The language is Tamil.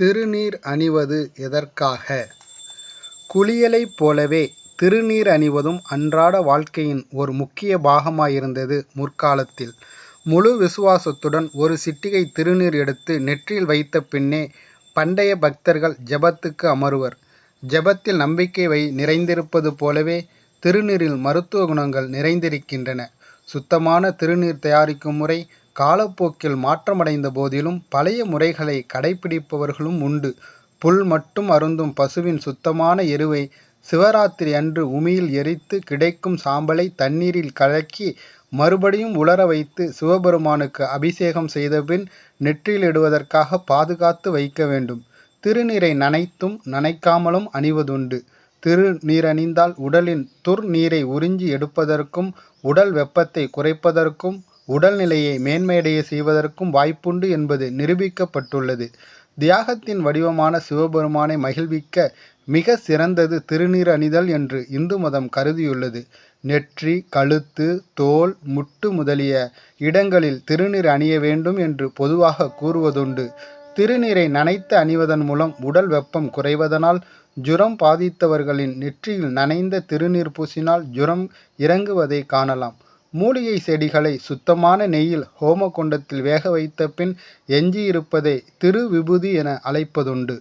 திருநீர் அணிவது எதற்காக? குளியலைப் போலவே திருநீர் அணிவதும் அன்றாட வாழ்க்கையின் ஒரு முக்கிய பாகமாயிருந்தது முற்காலத்தில். முழு விசுவாசத்துடன் ஒரு சிட்டிகை திருநீர் எடுத்து நெற்றியில் வைத்த பின்னே பண்டைய பக்தர்கள் ஜெபத்துக்கு அமருவர். ஜெபத்தில் நம்பிக்கை வை நிறைந்திருப்பது போலவே திருநீரில் மருத்துவ குணங்கள் நிறைந்திருக்கின்றன. சுத்தமான திருநீர் தயாரிக்கும் முறை காலப்போக்கில் மாற்றமடைந்த போதிலும் பழைய முறைகளை கடைப்பிடிப்பவர்களும் உண்டு. புல் மட்டும் அருந்தும் பசுவின் சுத்தமான எருவை சிவராத்திரி அன்று உமியில் எரித்து கிடைக்கும் சாம்பலை தண்ணீரில் கலக்கி மறுபடியும் உலர வைத்து சிவபெருமானுக்கு அபிஷேகம் செய்தபின் நெற்றியிலிடுவதற்காக பாதுகாத்து வைக்க வேண்டும். திருநீரை நனைத்தும் நனைக்காமலும் அணிவதுண்டு. திருநீரணிந்தால் உடலின் துர் நீரை உறிஞ்சி எடுப்பதற்கும் உடல் வெப்பத்தை குறைப்பதற்கும் உடல்நிலையை மேன்மையடைய செய்வதற்கும் வாய்ப்புண்டு என்பது நிரூபிக்கப்பட்டுள்ளது. தியாகத்தின் வடிவமான சிவபெருமானை மகிழ்விக்க மிக சிறந்தது திருநீர் அணிதல் என்று இந்து மதம் கருதியுள்ளது. நெற்றி கழுத்து தோல் முட்டு முதலிய இடங்களில் திருநீர் அணிய வேண்டும் என்று பொதுவாக கூறுவதுண்டு. திருநீரை நனைத்து அணிவதன் மூலம் உடல் வெப்பம் குறைவதனால் ஜுரம் பாதித்தவர்களின் நெற்றியில் நனைந்த திருநீர் பூசினால் ஜுரம் இறங்குவதைக் காணலாம். மூலிகைச் செடிகளை சுத்தமான நெய்யில் ஹோமகுண்டத்தில் வேக வைத்த பின் எஞ்சியிருப்பதை திருவிபூதி என அழைப்பதுண்டு.